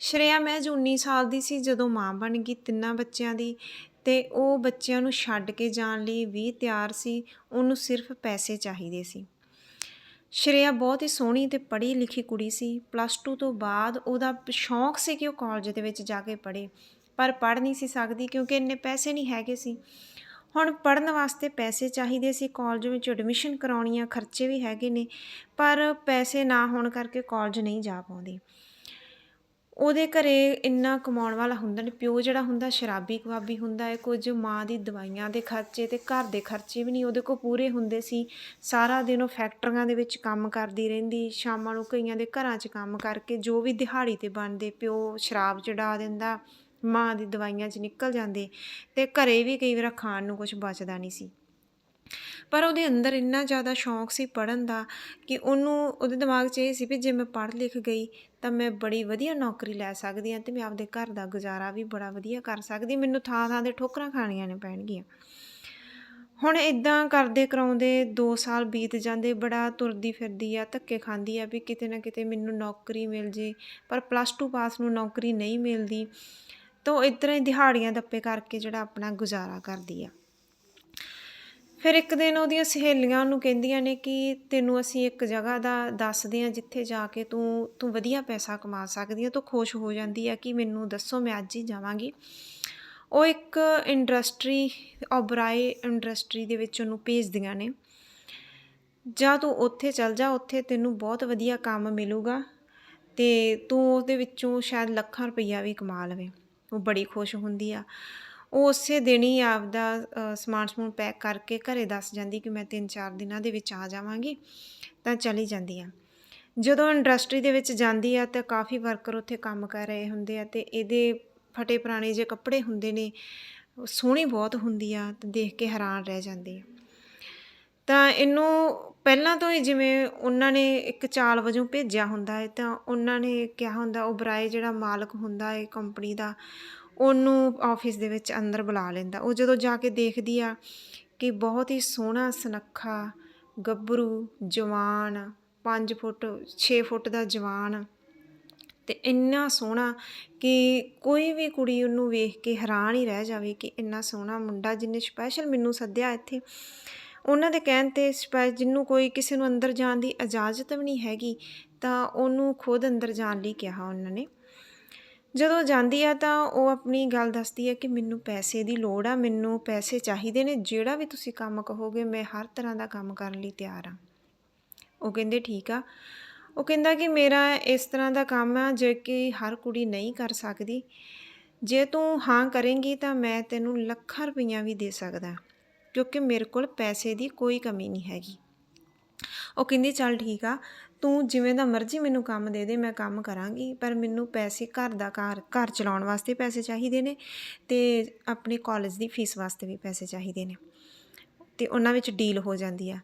ਸ਼੍ਰੇਆ ਮਹਿਜ 19 ਸਾਲ ਦੀ ਸੀ ਜਦੋਂ ਮਾਂ ਬਣ ਗਈ ਤਿੰਨਾਂ ਬੱਚਿਆਂ ਦੀ ਤੇ ਉਹ ਬੱਚਿਆਂ ਨੂੰ ਛੱਡ ਕੇ ਜਾਣ ਲਈ ਵੀ ਤਿਆਰ ਸੀ, ਉਹਨੂੰ ਸਿਰਫ ਪੈਸੇ ਚਾਹੀਦੇ ਸੀ। ਸ਼੍ਰੇਆ ਬਹੁਤ ਹੀ ਸੋਹਣੀ ਤੇ ਪੜ੍ਹੀ ਲਿਖੀ ਕੁੜੀ ਸੀ। ਪਲੱਸ 2 ਤੋਂ ਬਾਅਦ ਉਹਦਾ ਸ਼ੌਂਕ ਸੀ ਕਿ ਉਹ ਕਾਲਜ ਦੇ ਵਿੱਚ ਜਾ ਕੇ ਪੜ੍ਹੇ, ਪਰ ਪੜ੍ਹ ਨਹੀਂ ਸੀ ਸਕਦੀ ਕਿਉਂਕਿ ਇੰਨੇ ਪੈਸੇ ਨਹੀਂ ਹੈਗੇ ਸੀ। ਹੁਣ ਪੜ੍ਹਨ ਵਾਸਤੇ ਪੈਸੇ ਚਾਹੀਦੇ ਸੀ ਕਾਲਜ ਵਿੱਚ ਐਡਮਿਸ਼ਨ ਕਰਾਉਣੀ ਆ ਖਰਚੇ ਵੀ ਹੈਗੇ ਨੇ, ਪਰ ਪੈਸੇ ਨਾ ਹੋਣ ਕਰਕੇ ਕਾਲਜ ਨਹੀਂ ਜਾ ਪਾਉਂਦੀ। ਉਹਦੇ ਘਰੇ ਇੰਨਾ ਕਮਾਉਣ ਵਾਲਾ ਹੁੰਦਾ ਨਹੀਂ, ਪਿਓ ਜਿਹੜਾ ਹੁੰਦਾ ਸ਼ਰਾਬੀ ਕਬਾਬੀ ਹੁੰਦਾ ਹੈ, ਕੁਝ ਮਾਂ ਦੀ ਦਵਾਈਆਂ ਦੇ ਖਰਚੇ ਤੇ ਘਰ ਦੇ ਖਰਚੇ ਵੀ ਨਹੀਂ, ਉਹਦੇ ਕੋਲ ਪੂਰੇ ਹੁੰਦੇ ਸੀ। ਸਾਰਾ ਦਿਨ ਉਹ ਫੈਕਟਰੀਆਂ ਦੇ ਵਿੱਚ ਕੰਮ ਕਰਦੀ ਰਹਿੰਦੀ, ਸ਼ਾਮਾਂ ਨੂੰ ਕਈਆਂ ਦੇ ਘਰਾਂ 'ਚ ਕੰਮ ਕਰਕੇ ਜੋ ਵੀ ਦਿਹਾੜੀ ਤੇ ਬਣਦੇ, ਪਿਓ ਸ਼ਰਾਬ ਚੜਾ ਦਿੰਦਾ, ਮਾਂ ਦੀ ਦਵਾਈਆਂ 'ਚ ਨਿਕਲ ਜਾਂਦੇ ਤੇ ਘਰੇ ਵੀ ਕਈ ਵਾਰ ਖਾਣ ਨੂੰ ਕੁਝ ਬਚਦਾ ਨਹੀਂ ਸੀ। ਪਰ ਉਹਦੇ ਅੰਦਰ ਇੰਨਾ ਜ਼ਿਆਦਾ ਸ਼ੌਂਕ ਸੀ ਪੜ੍ਹਨ ਦਾ ਕਿ ਉਹਨੂੰ, ਉਹਦੇ ਦਿਮਾਗ 'ਚ ਇਹ ਸੀ ਵੀ ਜੇ ਮੈਂ ਪੜ੍ਹ ਲਿਖ ਗਈ ਤਾਂ ਮੈਂ ਬੜੀ ਵਧੀਆ ਨੌਕਰੀ ਲੈ ਸਕਦੀ ਹਾਂ ਤੇ ਮੈਂ ਆਪਦੇ ਘਰ ਦਾ ਗੁਜ਼ਾਰਾ ਵੀ ਬੜਾ ਵਧੀਆ ਕਰ ਸਕਦੀ ਮੈਨੂੰ ਥਾਂ ਥਾਂ 'ਤੇ ਠੋਕਰਾਂ ਖਾਣੀਆਂ ਨੇ ਪੈਣਗੀਆਂ। ਹੁਣ ਇਦਾਂ ਕਰਦੇ ਕਰਾਉਂਦੇ 2 ਸਾਲ ਬੀਤ ਜਾਂਦੇ, ਬੜਾ ਤੁਰਦੀ ਫਿਰਦੀ ਆ, ਧੱਕੇ ਖਾਂਦੀ ਆ ਵੀ ਕਿਤੇ ਨਾ ਕਿਤੇ ਮੈਨੂੰ ਨੌਕਰੀ ਮਿਲ ਜੇ, ਪਰ ਪਲੱਸ 2 ਪਾਸ ਨੂੰ ਨੌਕਰੀ ਨਹੀਂ ਮਿਲਦੀ, ਤਾਂ ਇਤਰਾ ਹੀ ਦਿਹਾੜੀਆਂ ਦੱਪੇ ਕਰਕੇ ਜਿਹੜਾ ਆਪਣਾ ਗੁਜ਼ਾਰਾ ਕਰਦੀ ਆ। ਫਿਰ ਇੱਕ ਦਿਨ ਉਹਦੀਆਂ ਸਹੇਲੀਆਂ ਉਹਨੂੰ ਕਹਿੰਦੀਆਂ ਨੇ ਕਿ ਤੈਨੂੰ ਅਸੀਂ ਇੱਕ ਜਗ੍ਹਾ ਦਾ ਦੱਸਦੇ ਹਾਂ ਜਿੱਥੇ ਜਾ ਕੇ ਤੂੰ ਤੂੰ ਵਧੀਆ ਪੈਸਾ ਕਮਾ ਸਕਦੀ ਹੈ, ਤੂੰ ਖੁਸ਼ ਹੋ ਜਾਂਦੀ ਹੈ ਕਿ ਮੈਨੂੰ ਦੱਸੋ ਮੈਂ ਅੱਜ ਹੀ ਜਾਵਾਂਗੀ। ਉਹ ਇੱਕ ਇੰਡਸਟਰੀ, ਓਬਰਾਏ ਇੰਡਸਟਰੀ ਦੇ ਵਿੱਚ ਉਹਨੂੰ ਭੇਜਦੀਆਂ ਨੇ। ਜਾਂ ਤੂੰ ਉੱਥੇ ਚੱਲ ਜਾ, ਉੱਥੇ ਤੈਨੂੰ ਬਹੁਤ ਵਧੀਆ ਕੰਮ ਮਿਲੂਗਾ ਤੇ ਤੂੰ ਉਹਦੇ ਵਿੱਚੋਂ ਸ਼ਾਇਦ ਲੱਖਾਂ ਰੁਪਈਆ ਵੀ ਕਮਾ ਲਵੇਂ। ਉਹ ਬੜੀ ਖੁਸ਼ ਹੁੰਦੀ ਆ। ਉਹ ਉਸੇ ਦਿਨ ਹੀ ਆਪਦਾ ਸਮਾਨ ਸਮੂਨ ਪੈਕ ਕਰਕੇ ਘਰੇ ਦੱਸ ਜਾਂਦੀ ਕਿ ਮੈਂ 3-4 ਦਿਨਾਂ ਦੇ ਵਿੱਚ ਆ ਜਾਵਾਂਗੀ, ਤਾਂ ਚਲੀ ਜਾਂਦੀ ਆ। ਜਦੋਂ ਇੰਡਸਟਰੀ ਦੇ ਵਿੱਚ ਜਾਂਦੀ ਆ ਤਾਂ ਕਾਫੀ ਵਰਕਰ ਉੱਥੇ ਕੰਮ ਕਰ ਰਹੇ ਹੁੰਦੇ ਆ ਤੇ ਇਹਦੇ ਫਟੇ ਪੁਰਾਣੇ ਜੇ ਕੱਪੜੇ ਹੁੰਦੇ ਨੇ ਸੋਹਣੀ ਬਹੁਤ ਹੁੰਦੀ ਆ ਤੇ ਦੇਖ ਕੇ ਹੈਰਾਨ ਰਹਿ ਜਾਂਦੀ ਆ। ਤਾਂ ਇਹਨੂੰ ਪਹਿਲਾਂ ਤੋਂ ਹੀ ਜਿਵੇਂ ਉਹਨਾਂ ਨੇ ਇੱਕ ਚਾਲ ਵਜੋਂ ਭੇਜਿਆ ਹੁੰਦਾ ਹੈ ਤਾਂ ਉਹਨਾਂ ਨੇ ਕਿਹਾ ਹੁੰਦਾ, ਉਹ ਬਰਾਏ ਜਿਹੜਾ ਮਾਲਕ ਹੁੰਦਾ ਹੈ ਕੰਪਨੀ ਦਾ ਉਹਨੂੰ ਆਫਿਸ ਦੇ ਵਿੱਚ ਅੰਦਰ ਬੁਲਾ ਲੈਂਦਾ। ਉਹ ਜਦੋਂ ਜਾ ਕੇ ਦੇਖਦੀ ਆ ਕਿ ਬਹੁਤ ਹੀ ਸੋਹਣਾ, ਸੁਨੱਖਾ, ਗੱਭਰੂ ਜਵਾਨ 5 ਫੁੱਟ 6 ਫੁੱਟ ਦਾ ਜਵਾਨ ਤੇ ਇੰਨਾ ਸੋਹਣਾ ਕਿ ਕੋਈ ਵੀ ਕੁੜੀ ਉਹਨੂੰ ਵੇਖ ਕੇ ਹੈਰਾਨ ਹੀ ਰਹਿ ਜਾਵੇ ਕਿ ਇੰਨਾ ਸੋਹਣਾ ਮੁੰਡਾ ਜਿਹਨੇ ਸਪੈਸ਼ਲ ਮੈਨੂੰ ਸੱਦਿਆ ਇੱਥੇ। ਉਹਨਾਂ ਦੇ ਕਹਿਣ ਤੇ ਸਪੈ ਜਿਹਨੂੰ ਕੋਈ ਕਿਸੇ ਨੂੰ ਅੰਦਰ ਜਾਣ ਦੀ ਇਜਾਜ਼ਤ ਵੀ ਨਹੀਂ ਹੈਗੀ ਤਾਂ ਉਹਨੂੰ ਖੁਦ ਅੰਦਰ ਜਾਣ ਲਈ ਕਿਹਾ ਉਹਨਾਂ ਨੇ। ਜਦੋਂ ਜਾਂਦੀ ਆ ਤਾਂ ਉਹ ਆਪਣੀ ਗੱਲ ਦੱਸਦੀ ਹੈ ਕਿ ਮੈਨੂੰ ਪੈਸੇ ਦੀ ਲੋੜ ਆ, ਮੈਨੂੰ ਪੈਸੇ ਚਾਹੀਦੇ ਨੇ, ਜਿਹੜਾ ਵੀ ਤੁਸੀਂ ਕੰਮ ਕਹੋਗੇ ਮੈਂ ਹਰ ਤਰ੍ਹਾਂ ਦਾ ਕੰਮ ਕਰਨ ਲਈ ਤਿਆਰ ਆ। ਉਹ ਕਹਿੰਦੇ ਠੀਕ ਆ। ਉਹ ਕਹਿੰਦਾ ਕਿ ਮੇਰਾ ਇਸ ਤਰ੍ਹਾਂ ਦਾ ਕੰਮ ਆ ਜੇ ਕਿ ਹਰ ਕੁੜੀ ਨਹੀਂ ਕਰ ਸਕਦੀ। ਜੇ ਤੂੰ ਹਾਂ ਕਰੇਂਗੀ ਤਾਂ ਮੈਂ ਤੈਨੂੰ ਲੱਖਾਂ ਰੁਪਈਆ ਵੀ ਦੇ ਸਕਦਾ, ਕਿਉਂਕਿ ਮੇਰੇ ਕੋਲ ਪੈਸੇ ਦੀ ਕੋਈ ਕਮੀ ਨਹੀਂ ਹੈਗੀ। ਉਹ ਕਹਿੰਦੀ ਚੱਲ ਠੀਕ ਆ ਤੂੰ ਜਿਵੇਂ ਦਾ ਮਰਜ਼ੀ ਮੈਨੂੰ ਕੰਮ ਦੇ ਦੇ, ਮੈਂ ਕੰਮ ਕਰਾਂਗੀ। ਪਰ ਮੈਨੂੰ ਪੈਸੇ ਘਰ ਦਾ ਘਰ ਘਰ ਚਲਾਉਣ ਵਾਸਤੇ ਪੈਸੇ ਚਾਹੀਦੇ ਨੇ ਤੇ ਆਪਣੇ ਕਾਲਜ ਦੀ ਫੀਸ ਵਾਸਤੇ ਵੀ ਪੈਸੇ ਚਾਹੀਦੇ ਨੇ। ਤੇ ਉਹਨਾਂ ਵਿੱਚ ਡੀਲ ਹੋ ਜਾਂਦੀ ਆ।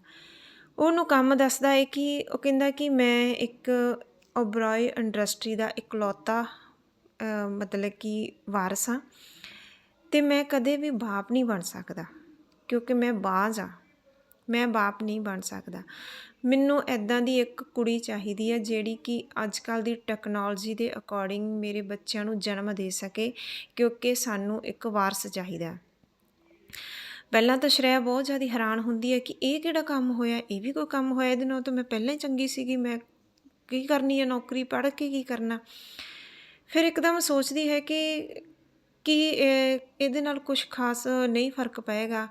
ਉਹਨੂੰ ਕੰਮ ਦੱਸਦਾ ਹੈ ਕਿ, ਉਹ ਕਹਿੰਦਾ ਕਿ ਮੈਂ ਇੱਕ ਓਬਰਾਏ ਇੰਡਸਟਰੀ ਦਾ ਇਕਲੌਤਾ ਮਤਲਬ ਕਿ ਵਾਰਸ ਹਾਂ ਤੇ ਮੈਂ ਕਦੇ ਵੀ ਬਾਪ ਨਹੀਂ ਬਣ ਸਕਦਾ। ਕਿਉਂਕਿ ਮੈਂ ਬਾਜ਼ ਆ ਮੈਂ ਬਾਪ ਨਹੀਂ ਬਣ ਸਕਦਾ। ਮੈਨੂੰ ਐਦਾਂ ਦੀ ਇੱਕ ਕੁੜੀ ਚਾਹੀਦੀ ਹੈ ਜਿਹੜੀ ਕਿ ਅੱਜ ਕੱਲ ਦੀ ਟੈਕਨੋਲੋਜੀ ਦੇ ਅਕੋਰਡਿੰਗ ਮੇਰੇ ਬੱਚਿਆਂ ਨੂੰ ਜਨਮ ਦੇ ਸਕੇ, ਕਿਉਂਕਿ ਸਾਨੂੰ ਇੱਕ ਵਾਰਸ ਚਾਹੀਦਾ ਪਹਿਲਾਂ ਤਾਂ ਸ਼੍ਰੇਆ ਬਹੁਤ ਜ਼ਿਆਦਾ ਹੈਰਾਨ ਹੁੰਦੀ ਹੈ ਕਿ ਇਹ ਕਿਹੜਾ ਕੰਮ ਹੋਇਆ, ਇਹ ਵੀ ਕੋਈ ਕੰਮ ਹੋਇਆ ਇਹਦੇ ਨਾਲ ਤਾਂ ਮੈਂ ਪਹਿਲਾਂ ਹੀ ਚੰਗੀ ਸੀਗੀ, ਮੈਂ ਕੀ ਕਰਨੀ ਹੈ ਨੌਕਰੀ, ਪੜ੍ਹ ਕੇ ਕੀ ਕਰਨਾ? ਫਿਰ ਇੱਕਦਮ ਸੋਚਦੀ ਹੈ ਕਿ ਕਿ ਇਹਦੇ ਨਾਲ ਕੁਝ ਖਾਸ ਨਹੀਂ ਫ਼ਰਕ ਪਏਗਾ।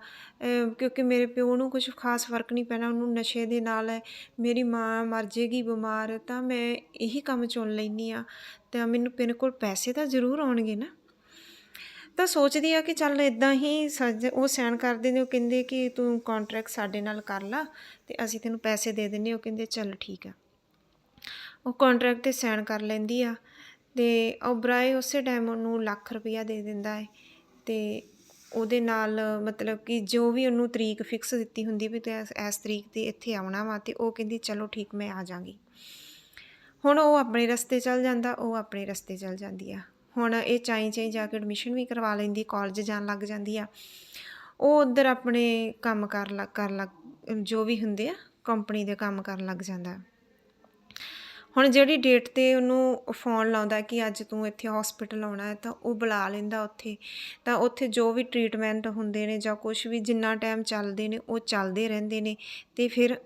ਕਿਉਂਕਿ ਮੇਰੇ ਪਿਓ ਨੂੰ ਕੁਝ ਖਾਸ ਫ਼ਰਕ ਨਹੀਂ ਪੈਣਾ, ਉਹਨੂੰ ਨਸ਼ੇ ਦੇ ਨਾਲ ਹੈ ਮੇਰੀ ਮਾਂ ਮਰ ਜੇਗੀ ਬਿਮਾਰ, ਤਾਂ ਮੈਂ ਇਹੀ ਕੰਮ ਚੁਣ ਲੈਂਦੀ ਆ ਤਾਂ ਮੈਨੂੰ ਮੇਰੇ ਕੋਲ ਪੈਸੇ ਤਾਂ ਜ਼ਰੂਰ ਆਉਣਗੇ ਨਾ। ਤਾਂ ਸੋਚਦੀ ਆ ਕਿ ਚੱਲ ਇਦਾਂ ਹੀ ਸਜ, ਉਹ ਸਾਈਨ ਕਰਦੇ ਨੇ ਉਹ ਕਹਿੰਦੇ ਕਿ ਤੂੰ ਕੰਟਰੈਕਟ ਸਾਡੇ ਨਾਲ ਕਰ ਲਾ ਤੇ ਅਸੀਂ ਤੈਨੂੰ ਪੈਸੇ ਦੇ ਦਿੰਨੇ ਉਹ ਕਹਿੰਦੇ, ਚੱਲ ਠੀਕ ਆ। ਉਹ ਕੰਟਰੈਕਟ ਤੇ ਸਾਈਨ ਕਰ ਲੈਂਦੀ ਆ। ਤੇ ਓਬਰਾਏ ਉਸੇ ਟਾਈਮ ਉਹਨੂੰ ਲੱਖ ਰੁਪਈਆ ਦੇ ਦਿੰਦਾ ਹੈ ਤੇ ਉਹਦੇ ਨਾਲ ਮਤਲਬ ਕਿ ਜੋ ਵੀ ਉਹਨੂੰ ਤਰੀਕ ਫਿਕਸ ਦਿੱਤੀ ਹੁੰਦੀ ਵੀ ਤੇ ਇਸ- ਤਰੀਕ ਤੇ ਇੱਥੇ ਆਉਣਾ ਵਾ ਤੇ ਉਹ ਕਹਿੰਦੀ, ਚਲੋ ਠੀਕ, ਮੈਂ ਆ ਜਾਵਾਂਗੀ। ਹੁਣ ਉਹ ਆਪਣੇ ਰਸਤੇ ਚੱਲ ਜਾਂਦਾ, ਉਹ ਆਪਣੇ ਰਸਤੇ ਚੱਲ ਜਾਂਦੀ ਆ। ਹੁਣ ਇਹ ਚਾਈ ਚਾਈ ਜਾ ਕੇ ਐਡਮਿਸ਼ਨ ਵੀ ਕਰਵਾ ਲੈਂਦੀ ਕਾਲਜ ਜਾਣ ਲੱਗ ਜਾਂਦੀ ਆ। ਉਹ ਉਧਰ ਆਪਣੇ ਕੰਮ ਕਰ ਲੱਗ ਕਰ ਲੱਗ ਜੋ ਵੀ ਹੁੰਦੇ ਆ ਕੰਪਨੀ ਦੇ ਕੰਮ ਕਰਨ ਲੱਗ ਜਾਂਦਾ। ਹੁਣ ਜਿਹੜੀ ਡੇਟ 'ਤੇ ਉਹਨੂੰ ਫੋਨ ਲਾਉਂਦਾ ਕਿ ਅੱਜ ਤੂੰ ਇੱਥੇ ਹਸਪੀਟਲ ਆਉਣਾ ਹੈ ਤਾਂ ਉਹ ਬੁਲਾ ਲੈਂਦਾ ਉੱਥੇ। ਤਾਂ ਉੱਥੇ ਜੋ ਵੀ ਟਰੀਟਮੈਂਟ ਹੁੰਦੇ ਨੇ ਜਾਂ ਕੁਛ ਵੀ ਜਿੰਨਾ ਟਾਈਮ ਚੱਲਦੇ ਨੇ ਉਹ ਚੱਲਦੇ ਰਹਿੰਦੇ ਨੇ ਅਤੇ ਫਿਰ